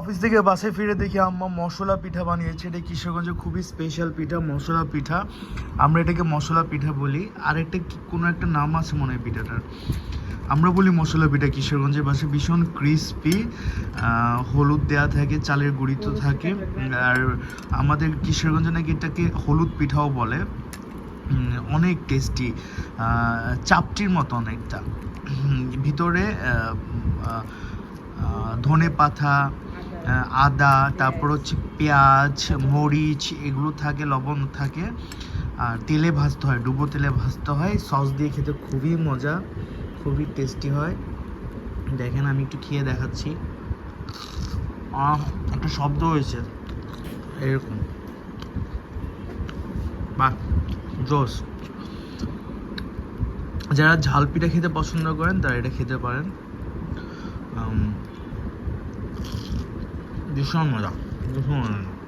Office থেকে বাসে ফিরে দেখি আম্মা মশলা পিঠা বানিয়েছে। এটা কিশোরগঞ্জে খুবই স্পেশাল পিঠা মশলা পিঠা। আমরা এটাকে মশলা পিঠা বলি। আর একটা কোনো একটা নাম আছে মনে হয় পিঠাটার। আমরা বলি মশলা পিঠা কিশোরগঞ্জের পাশে ভীষণ ক্রিস্পি হলুদ দেয়া থাকে চালের গুঁড়ি তো থাকে। আর আমাদের কিশোরগঞ্জে নাকি এটাকে হলুদ পিঠাও বলে। অনেক টেস্টি চাপটির মতো অনেকটা। ভিতরে ধনে পাতা আদা, তারপর হচ্ছে পেঁয়াজ, মরিচ, এগুলো থাকে, লবণ থাকে। আর তেলে ভাজতে হয়, ডুবো তেলে ভাজতে হয়। সস দিয়ে খেতে খুবই মজা, খুবই টেস্টি হয়। দেখেন, আমি একটু খেয়ে দেখাচ্ছি। একটা শব্দ হয়েছে। এরকম। বাহ জোস যারা ঝাল পিঠা খেতে পছন্দ করেন, তারা এটা খেতে পারেন। উম, ভীষণ মজা ভীষণ মজা